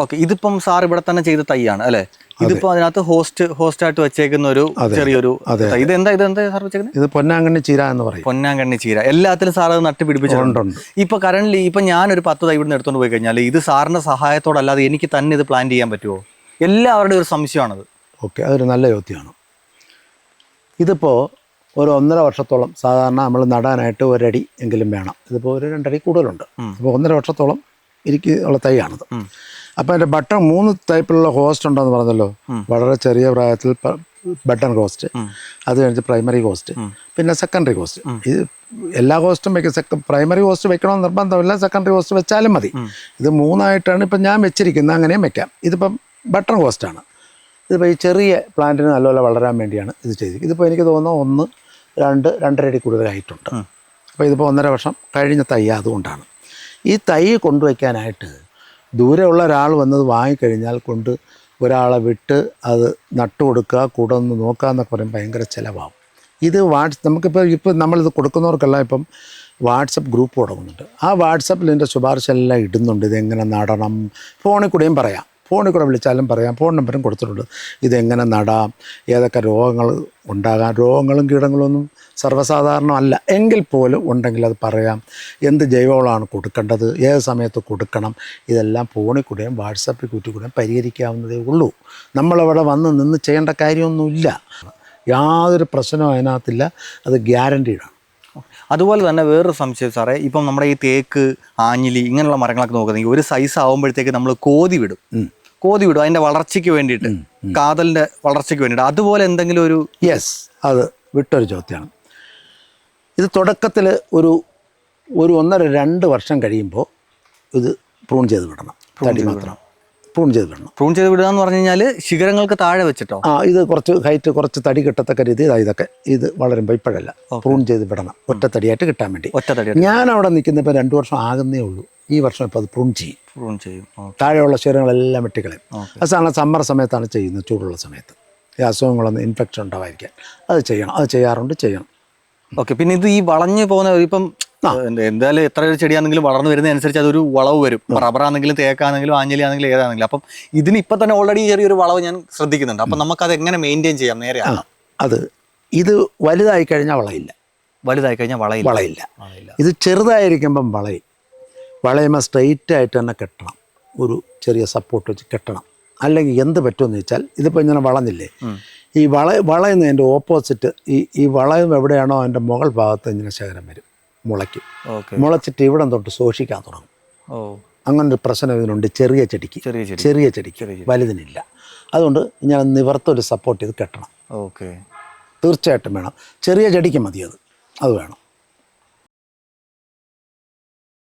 Okay ഇതിപ്പം sir ഇവിടെ തന്നെ ചെയ്ത തൈയാണ് അല്ലെ? ഇതിപ്പോ അതിനകത്ത് ഹോസ്റ്റ് ഹോസ്റ്റ് ആയിട്ട് വെച്ചേക്കുന്ന ഒരു ചെറിയൊരു ഇത് എന്താ ഇത് എന്താ സാർ വെച്ചേക്കുന്നത്? ഇത് പൊന്നാങ്കണ്ണി ചീര എന്ന് പറയും. പൊന്നാങ്കണ്ണി ചീര. എല്ലാത്തിലും സാർ അത് നട്ട് പിടിപ്പിച്ചിട്ടുണ്ട്. ഇപ്പൊ കറന്റ് ഇപ്പൊ ഞാനൊരു പത്ത് തൈ ഇവിടുന്ന് എടുത്തോണ്ട് പോയി കഴിഞ്ഞാൽ ഇത് സാറിന്റെ സഹായത്തോടല്ലാതെ എനിക്ക് തന്നെ ഇത് പ്ലാൻ ചെയ്യാൻ പറ്റുമോ എല്ലാവരുടെയും ഒരു സംശയമാണത്. ഓക്കെ അതൊരു നല്ല ചോദ്യമാണ്. ഇതിപ്പോൾ ഒരു ഒന്നര വർഷത്തോളം സാധാരണ നമ്മൾ നടാനായിട്ട് ഒരടി എങ്കിലും വേണം. ഇതിപ്പോൾ ഒരു രണ്ടടി കൂടുതലുണ്ട്. അപ്പോൾ ഒന്നര വർഷത്തോളം എനിക്ക് ഉള്ള തൈയാണിത് അപ്പോൾ അതിന്റെ ബട്ടൺ മൂന്ന് ടൈപ്പിലുള്ള ഹോസ്റ്റ് ഉണ്ടെന്ന് പറഞ്ഞല്ലോ. വളരെ ചെറിയ പ്രായത്തിൽ ബട്ടൺ ഹോസ്റ്റ് അത് കഴിഞ്ഞ് പ്രൈമറി ഹോസ്റ്റ് പിന്നെ സെക്കൻഡറി ഹോസ്റ്റ് ഇത് എല്ലാ ഹോസ്റ്റും വെക്കും. സെക്ക പ്രൈമറി ഹോസ്റ്റ് വെക്കണമെന്ന് നിർബന്ധമില്ല സെക്കൻഡറി ഹോസ്റ്റ് വെച്ചാലും മതി. ഇത് മൂന്നായിട്ടാണ് ഇപ്പം ഞാൻ വെച്ചിരിക്കുന്നത്. അങ്ങനെയും വെക്കാം. ഇതിപ്പം ബട്ടൺ ഹോസ്റ്റാണ് ഇതിപ്പോൾ ഈ ചെറിയ പ്ലാന്റിന് നല്ലപോലെ വളരാൻ വേണ്ടിയാണ് ഇത് ചെയ്തിരിക്കുന്നത്. ഇതിപ്പോൾ എനിക്ക് തോന്നുന്നു ഒന്ന് രണ്ട് രണ്ടര അടി കൂടുതലായിട്ടുണ്ട്. അപ്പോൾ ഇതിപ്പോൾ ഒന്നര വർഷം കഴിഞ്ഞ തൈ അതുകൊണ്ടാണ്. ഈ തൈ കൊണ്ടുവയ്ക്കാനായിട്ട് ദൂരെയുള്ള ഒരാൾ വന്നത് വാങ്ങിക്കഴിഞ്ഞാൽ കൊണ്ട് ഒരാളെ വിട്ട് അത് നട്ടു കൊടുക്കുക കൂടെ ഒന്ന് നോക്കുക എന്നൊക്കെ പറയും ഭയങ്കര ചിലവാകും. ഇത് വാട്സ് നമുക്കിപ്പോൾ ഇപ്പോൾ നമ്മളിത് കൊടുക്കുന്നവർക്കെല്ലാം ഇപ്പം വാട്സപ്പ് ഗ്രൂപ്പ് തുടങ്ങുന്നുണ്ട്. ആ വാട്സപ്പിൽ എന്റെ ശുപാർശ എല്ലാം ഇടുന്നുണ്ട്. ഇതെങ്ങനെ നടണം? ഫോണിൽ കൂടെയും പറയാം. ഫോണിൽ കൂടെ വിളിച്ചാലും പറയാം. ഫോൺ നമ്പറും കൊടുത്തിട്ടുണ്ട്. ഇതെങ്ങനെ നടാം? ഏതൊക്കെ രോഗങ്ങൾ ഉണ്ടാകാം? രോഗങ്ങളും കീടങ്ങളൊന്നും സർവസാധാരണമല്ല എങ്കിൽ പോലും ഉണ്ടെങ്കിൽ അത് പറയാം. എന്ത് ജൈവവളമാണ് കൊടുക്കേണ്ടത്? ഏത് സമയത്ത് കൊടുക്കണം? ഇതെല്ലാം ഫോണിൽ കൂടെയും വാട്സപ്പിൽ കൂട്ടി കൂടെയും പരിഹരിക്കാവുന്നതേ ഉള്ളൂ. നമ്മളവിടെ വന്ന് നിന്ന് ചെയ്യേണ്ട കാര്യമൊന്നുമില്ല. യാതൊരു പ്രശ്നവും അതിനകത്തില്ല. അത് ഗ്യാരണ്ടീഡാണ് അതുപോലെ തന്നെ വേറൊരു സംശയം സാറേ. ഇപ്പം നമ്മുടെ ഈ തേക്ക് ആഞ്ഞിലി ഇങ്ങനെയുള്ള മരങ്ങളൊക്കെ നോക്കുന്നെങ്കിൽ ഒരു സൈസ് ആകുമ്പോഴത്തേക്ക് നമ്മൾ കോതി വിടും. കോതി വിടും അതിന്റെ വളർച്ചയ്ക്ക് വേണ്ടിയിട്ട്. കാതലിന്റെ വളർച്ചയ്ക്ക് വേണ്ടിയിട്ട്. അതുപോലെ എന്തെങ്കിലും ഒരു യെസ് അത് വിട്ടൊരു ചോദ്യമാണ്. ഇത് തുടക്കത്തിൽ ഒരു ഒരു ഒന്നര രണ്ട് വർഷം കഴിയുമ്പോൾ ഇത് പ്രൂൺ ചെയ്ത് വിടണം. തടി മാത്രം. പ്രൂൺ ചെയ്ത് വിടണം. പ്രൂൺ ചെയ്ത് വിടുക എന്ന് പറഞ്ഞു കഴിഞ്ഞാൽ ശിഖരങ്ങൾക്ക് താഴെ വെച്ചിട്ടോ? ആ ഇത് കുറച്ച് ഹൈറ്റ് കുറച്ച് തടി കിട്ടത്തക്ക രീതി ഇതാ ഇതൊക്കെ ഇത് വളരുമ്പോൾ ഇപ്പോഴല്ല. പ്രൂൺ ചെയ്ത് വിടണം. ഒറ്റത്തടിയായിട്ട് കിട്ടാൻ വേണ്ടി. ഒറ്റത്തടി തടി ഞാൻ അവിടെ നിൽക്കുന്ന ഇപ്പോൾ രണ്ട് വർഷം ആകുന്നേ ഉള്ളൂ. ഈ വർഷം ഇപ്പോൾ അത് പ്രൂൺ ചെയ്യും. പ്രൂൺ ചെയ്യും. താഴെയുള്ള ശരീരങ്ങളെല്ലാം വെട്ടിക്കളയും. അത് സാധാരണ സമ്മർ സമയത്താണ് ചെയ്യുന്നത് ചൂടുള്ള സമയത്ത്. ഈ അസുഖങ്ങളൊന്നും ഇൻഫെക്ഷൻ ഉണ്ടാവാതിരിക്കാൻ. അത് ചെയ്യണം അത് ചെയ്യാറുണ്ട് ചെയ്യണം. ഓക്കെ പിന്നെ ഇത് ഈ വളഞ്ഞു പോകുന്ന ഇപ്പം എന്ത- എന്തായാലും എത്ര ചെടിയാണെങ്കിലും വളർന്നു വരുന്നതനുസരിച്ച് അതൊരു വളവ് വരും. റബ്ബറാണെങ്കിലും തേക്കാണെങ്കിലും ആഞ്ഞലി ആണെങ്കിലും ഏതാണെങ്കിലും. അപ്പം ഇതിന് ഇപ്പം തന്നെ ഓൾറെഡി ചെറിയൊരു വളവ് ഞാൻ ശ്രദ്ധിക്കുന്നുണ്ട്. അപ്പം നമുക്കത് എങ്ങനെ മെയിന്റെയിൻ ചെയ്യാം? നേരെ അത് ഇത് വലുതായി കഴിഞ്ഞാൽ വളയില്ല. വലുതായി കഴിഞ്ഞാൽ വളയില്ല. വളയില്ല. ഇത് ചെറുതായിരിക്കുമ്പം വളയും. വളയുമ്പോൾ സ്ട്രെയിറ്റ് ആയിട്ട് തന്നെ കെട്ടണം. ഒരു ചെറിയ സപ്പോർട്ട് വെച്ച് കെട്ടണം. അല്ലെങ്കിൽ എന്ത് പറ്റുമെന്ന് വെച്ചാൽ ഇതിപ്പോൾ ഇങ്ങനെ വളഞ്ഞില്ലേ? ഈ വള വളയുന്നതിന്റെ ഓപ്പോസിറ്റ് ഈ ഈ വളയം എവിടെയാണോ അതിന്റെ മുകൾ ഭാഗത്ത് ഇങ്ങനെ ശേഖരം വരും മുളയ്ക്കും. മുളച്ചിട്ട് ഇവിടെ തൊട്ട് സൂക്ഷിക്കാൻ തുടങ്ങും. ഓ. അങ്ങനെ ഒരു പ്രശ്നം ഇതിനുണ്ട് ചെറിയ ചെടിക്ക്. ചെറിയ ചെടി ചെറിയ ചെടിക്ക്. വലുതിനില്ല. അതുകൊണ്ട് ഞാൻ നിവർത്തൊരു സപ്പോർട്ട് ചെയ്ത് കെട്ടണം. ഓക്കെ. തീർച്ചയായിട്ടും വേണം. ചെറിയ ചെടിക്ക് മതി അത്. അത് വേണം.